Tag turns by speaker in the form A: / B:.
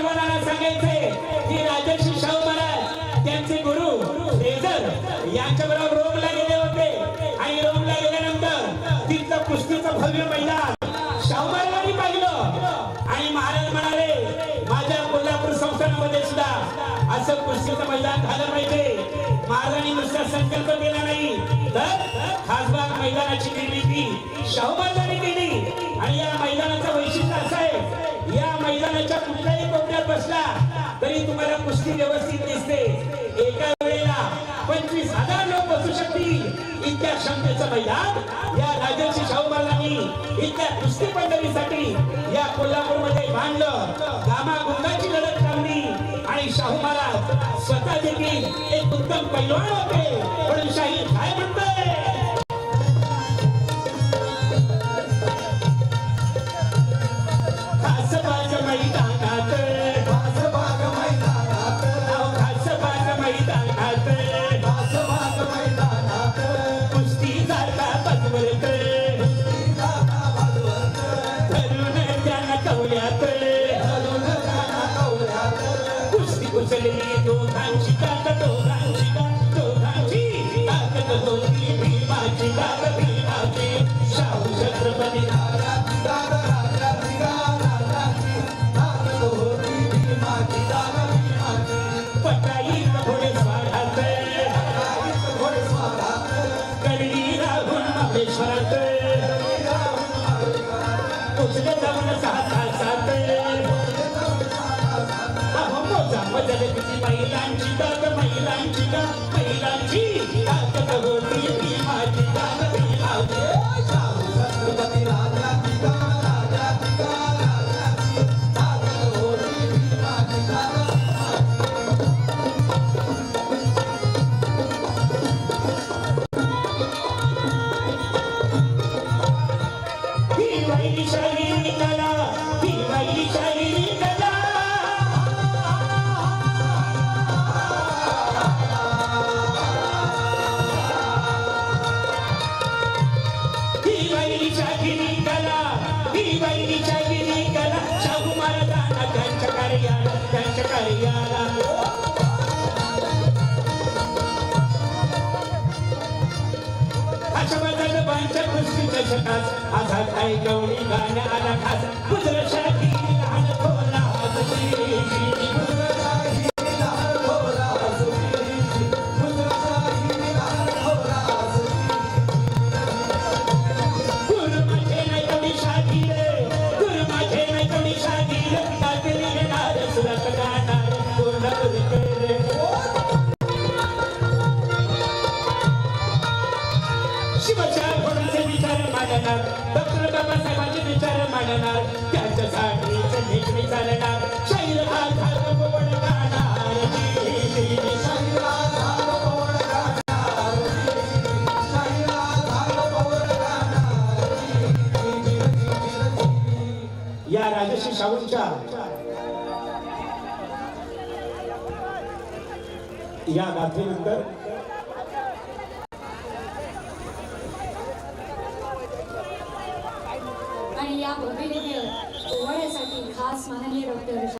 A: पैलवानाला सांगायचे की राजर्षी शाहू महाराज त्यांचे गुरु रेजर यांच्या रोमला गेले होते. आणि रोमला गेल्यानंतर तिथलं कुस्तीचं भव्य मैदान शाहू महाराजांनी पाहिलं. आणि महाराज म्हणाले माझ्या कोल्हापूर संस्थानामध्ये सुद्धा असं कुस्तीचं मैदान झालं पाहिजे. महाराजांनी नुसता संकल्प केला नाही. तर खासबाग मैदानाची निर्मिती शाहू महाराजांनी केली. आणि मैदानाच्या कुठल्याही कोपऱ्यात बसला तरी तुम्हाला कुस्ती व्यवस्थित दिसते. एका वेळेला पंचवीस हजार लोक बसू शकतील. इतक्या क्षमतेचं मैदान या राजर्षी शाहू महाराजांनी इतक्या कुस्ती पंढरीसाठी या कोल्हापूरमध्ये बांधलं. गामा गुंगाची लढत लावली आणि शाहू महाराज स्वतः देखील एक उत्तम पैलवान होते म्हणून शाही काय म्हणतोय दोघांची ताकद दोघांची ताकद दोघांची ताकद दोघी भीमाची ताकद भीमाची शाहू छत्रपती
B: दादा होती भीमाची दादा भीमाची
A: पटाई घोडे स्वारात करडी महेश्वरात उचले जाऊन मोजा बदल महिलांची ताक महिलांची का महिलांची ताकद होती भीमाची ताक भीमाची
B: शाहू छत्रपती राजाची दादा राजाची दादा राजाची दादा होती भीमाची दादा
A: ही वैरी कला कुस्तीच्या शकात आझाद आई आला खास गुजर शाही शिवाच्या विचार मांडणार? डॉक्टर बाबासाहेबांचे विचार मांडणार? त्यांच्यासाठी नीट विचारणार शैल या राजश्री शाहूंच्या या गाथेनंतर
C: आणि या भव्य ओवाळ्यासाठी खास माननीय डॉक्टर